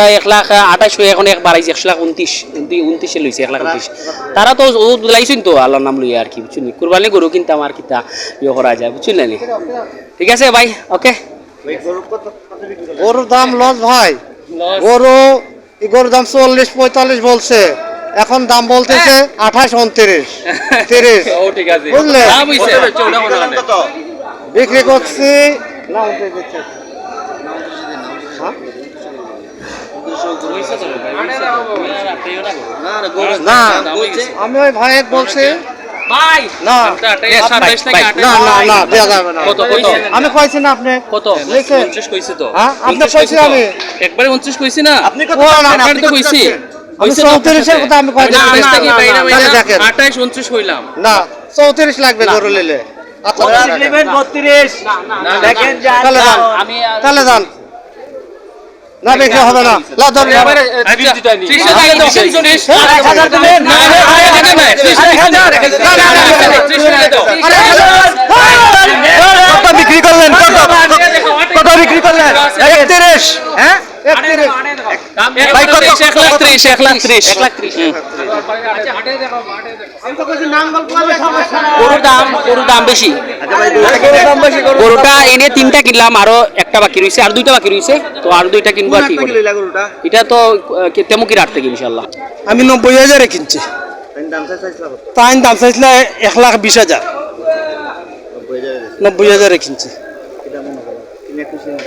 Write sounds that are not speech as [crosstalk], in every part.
প্রায় এক লাখ আঠাশ হয়ে এখন এক বাড়াইছে একশো লাখ উনত্রিশ উনত্রিশে লইছে এক লাখ উনত্রিশ। তারা তো ও লাইছেন তো আল্লাহর নাম লইয়া আর কি বুঝছেন কুরবানি গরু কিনতাম আর কিতা ইয়ে করা যায় বুঝছেন না? ঠিক আছে ভাই ওকে? গরুর দাম লস ভাই। গরু গরুর দাম চল্লিশ পঁয়তাল্লিশ বলছে। এখন দাম বলতেছে আঠাশ উনত্রিশ তিরিশ। [laughs] ও ঠিক আছে। বুঝলে? বিক্রি করছি না উনত্রিশ দিচ্ছে। হ্যাঁ? না আমি ওই বলছি ভাই কত আমি কইছি না আপনি কত কইছি তো হ্যাঁ? আপনি কইছি আমি। একবারে উনত্রিশ কইছি না ও, না, না, তো কইছি আমি চৌত্রিশের কথা। আঠাইশ উনত্রিশ হইলাম না চৌত্রিশ লাগবে গরু নিলে আচ্ছা তাহলে যান না বিক্রি হবে না। লা ধরুন কত বিক্রি করলেন কত কত বিক্রি করলেন? একত্রিশ হ্যাঁ? একত্রিশ? এক লাখ ত্রিশ এক লাখ ত্রিশ। এক লাখ ত্রিশ। গরুর দাম গরুর দাম বেশি। গরুটা এনে তিনটা কিনলাম আরও একটা বাকি রয়েছে আর দুইটা বাকি রয়েছে তো আর দুইটা কিনবো আর কি। এটা তো ইনশাল্লাহ আমি নব্বই হাজারে কিনছি। তাই দাম চাইছিল এক লাখ বিশ হাজার। নব্বই হাজারে কিনছি।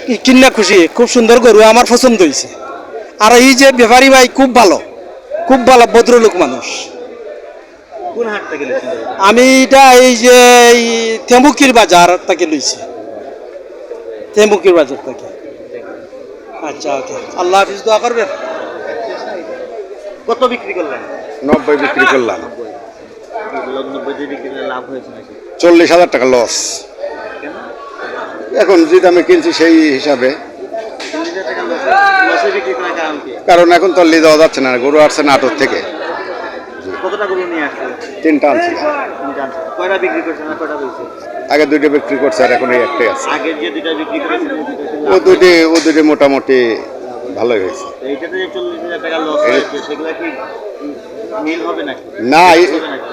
কি- কিনা খুশি খুব সুন্দর গরু আমার পছন্দ হয়েছে আর এই যে ব্যাপারী ভাই খুব ভালো। খুব ভালো ভদ্রলোক মানুষ। আমি এটা এই যে এই তেমুকির বাজার থেকে লইছি। তেমুকির বাজার থেকে। আচ্ছা ওকে। আল্লাহ হাফিজ দোয়া করবেন? কত বিক্রি করলেন? নব্বই বিক্রি করলাম। লাভ হয়েছে চল্লিশ হাজার টাকা লস। এখন যে দামে কিনছি সেই হিসাবে। কারণ এখন তো লি দেওয়া যাচ্ছে না গরু আসছে নাটোর থেকে। কতটা গরু নিয়ে আসছে তিনটা আনছি। কয়টা বিক্রি করছে না কয়টা হয়েছে আগে দুইটা বিক্রি করছে আর এখন এই একটাই আছে। আগের যে দুইটা বিক্রি করেছে ও দুটি ও দুটি মোটামুটি ভালোই হয়েছে। এইটাতে যে চল্লিশ হাজার টাকা লস হয়েছে সেগুলো কি উম, মিল হবে নাকি? না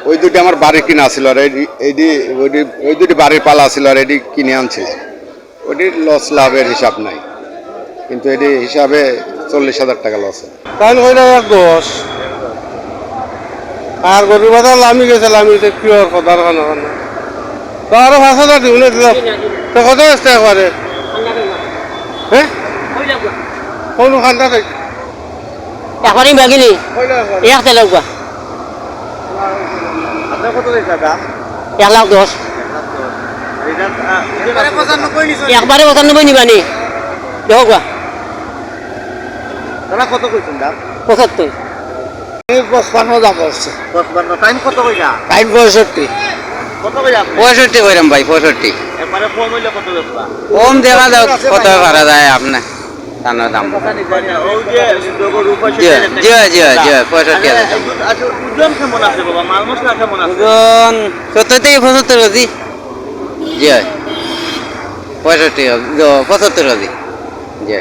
ওই দুটি আমার বাড়ি কিনা ছিল আর এই- এইটি ওই দুটি বাড়ির পালা ছিল আর এটি কিনে আনছিলাম ওটি লস লাভের হিসাব নাই। কিন্তু এটি হিসাবে চল্লিশ হাজার টাকা লস তাই কইলে এক দশ। আর গরুর বাজার লামি গেছিল আমি তো কি কথার খানা খানা তো আরও পাঁচ হাজার দিও না দিলাম তো কত আসতে একবারে হ্যাঁ কোন খান্ডা থেকে এখনই বাগিনি। এক তেলে দাম এক লাখ দশ। একবারে পঁচানব্বই নিবানি দেখো কত কইছেন দাম পঁচাত্তর। পঁচপান্ন দাম পড়ছে দশ টাইম কত কইরা টাইম পঁয়ষট্টি। কত কইরা পঁয়ষট্টি কইরাম ভাই পঁয়ষট্টি। একবারে কম হইলে কত বেচবা? কম দেখা যাও কত পারা যায় আপনার ধানের দাম। জি। জি জি পঁয়ষট্টি আচ্ছা, আচ্ছা, ওজন কেমন আছে বাবা? মাল মশলা কেমন আছে? ওজন সত্তর থেকে পঁচাত্তর কেজি। জি পঁয়ষট্টি পঁচাত্তর কেজি। জি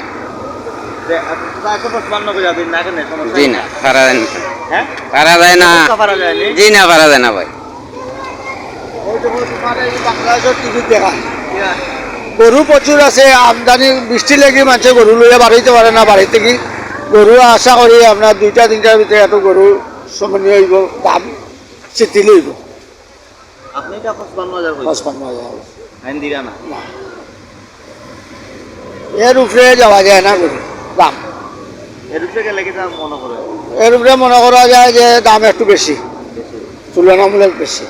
জি না পারা যায় না। হ্যাঁ? পারা যায় না। কত পারা যায়নি? জি না পারা যায় না ভাই। গরু প্রচুর আছে আমদানি বৃষ্টি লেগে মানুষে গরু লইয়া বাড়িতে পারে না বাড়ি কি? গরু আশা করি আপনার দুইটা তিনটার ভিতরে এত গরু সমানি হইব দাম চিঠি লইব। না। এর উপরে যাওয়া যায় না গরু। দাম। এর উপরে মনে মনে করা যায় যে দাম একটু বেশি। তুলনামূলক বেশি।